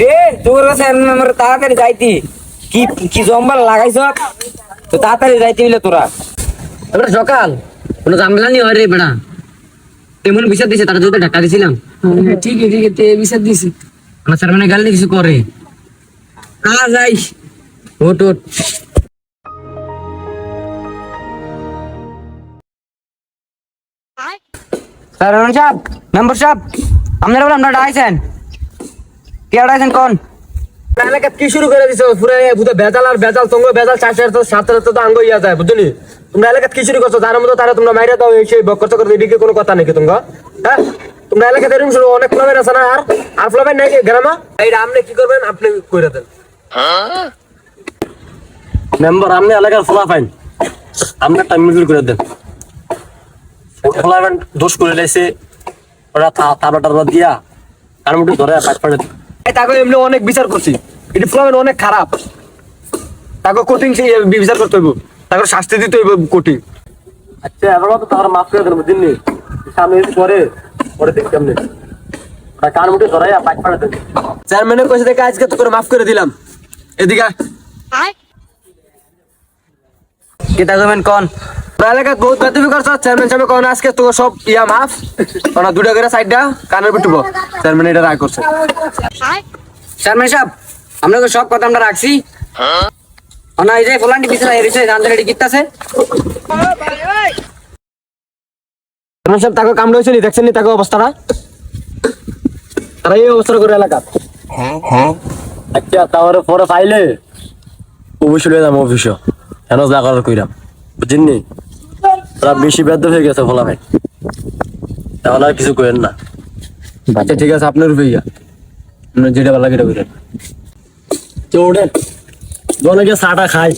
রে তোর কাছে আমার তাড়াতাড়ি যাইতি। কি কি জম্বাল লাগাইছ? তো তাড়াতাড়ি যাইতে হইলে তোরা। এবার সকাল কোনো ঝামেলা নেই হয় রে বেড়া। তেমন বিচার দিছে তাকে যদি ধাক্কা দিছিলাম। হ্যাঁ, ঠিক আছে ঠিক আছে বিচার দিছি। আমার স্যার মানে গালি কিছু করে। আ যাই। ওট ওট। স্যার সাহেব মেম্বার সাহেব আপনারা বলে আপনারা আইছেন কে আইছেন কোন? এলাকা কি শুরু করে দিছো? পুরো বুঝে বেজাল আর বেজাল বেজাল চার চার তো আঙ্গ ইয়া যায় বুঝলি? তোমরা এলাকা কি শুরু করছ? মধ্যে তারা তোমরা মাইরা দাও এই সেই বকর চকর এদিকে কোনো কথা নাকি তোমরা? হ্যাঁ? তোমরা এরকম শুরু অনেক ফ্লাবের আছে না? আর আর ফ্লাবের নাই গ্রামা? এইটা আপনি কি করবেন? আপনি কইরা দেন। মেম্বার আপনি এলাকার ফলাফাইন আপনি মিজুর করে দেন। ফলাফাইন দোষ করে দিয়েছে ওরা টারা দিয়া কার মুঠে ধরে পাঁচ পাড়ে এই তাকে এমনি অনেক বিচার করছি। এটি অনেক খারাপ। তাকে কঠিন সেই বিচার করতে হইব। তাকে শাস্তি দিতে হইব কঠিন আচ্ছা এবার তো তার মাফ করে দেবো দিননি সামনে যদি করে পরে দেখি কেমনি? কান মুঠে ধরাই পাঁচ পাড়ে দেবে। চেয়ারম্যানে কইছে দেখে আজকে তো করে মাফ করে দিলাম। এদিকে আয়। কে থাকবেন কোন? ওরা এলাকায় বহুত করছ। চেয়ারম্যান সাহেব কোন আজকে তো সব ইয়া মাফ। দুটা করে সাইডটা কানের পিটুব চেয়ারম্যান এটা রায় করছে। চেয়ারম্যান সাহেব আপনাকে সব কথা আমরা রাখছি। না এই যে পিছনে জানতে চেয়ারম্যান সাহেব তাকে কামড় হয়েছে নি? দেখছেন নি তাকে অবস্থাটা? তারা এই অবস্থা করে এলাকা। আচ্ছা তাহলে পরে পাইলে অবশ্যই লয়ে যাব অফিসে। কেন যা করার কইরাম। তারা বেশি বাধ্য হয়ে গেছে ভোলা ভাই। তাহলে আর কিছু করেন না। আচ্ছা ঠিক আছে, আপনার রুপিয়া আপনার যেটা ভালো লাগে এটা করেন। তো ওঠেন জনকে চাটা খাই।